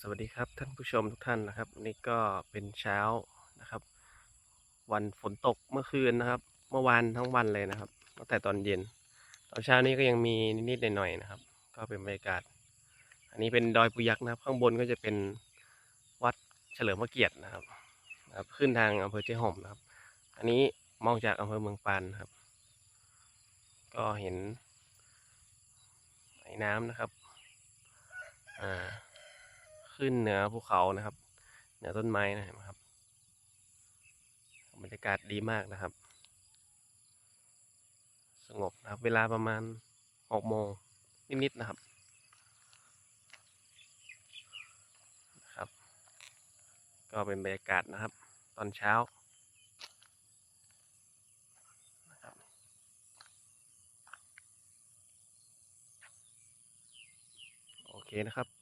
สวัสดีครับท่านผู้ชมทุกท่านนะครับนี่ก็เป็นเช้านะครับ วันฝนตกเมื่อคืนนะครับ เมื่อวานทั้งวันเลยนะครับตั้งแต่ตอนเย็น ตอนเช้านี้ก็ยังมีนิดๆหน่อยๆนะครับ ก็เป็นบรรยากาศ อันนี้เป็นดอยปุยักษ์นะครับ ข้างบนก็จะเป็นวัดเฉลิมพระเกียรตินะครับนะครับ ขึ้นทางอำเภอเจ๊ห่มนะครับ อันนี้มองจากอำเภอเมืองปานครับ ก็เห็นไอ้น้ำนะครับ ขึ้นเหนือภูเขานะครับ เหนือต้นไม้นะครับบรรยากาศดีมากนะครับ สงบนะครับ เวลาประมาณหกโมงนิดๆนะครับนะครับ ก็เป็นบรรยากาศนะครับ ตอนเช้านะครับโอเคนะครับ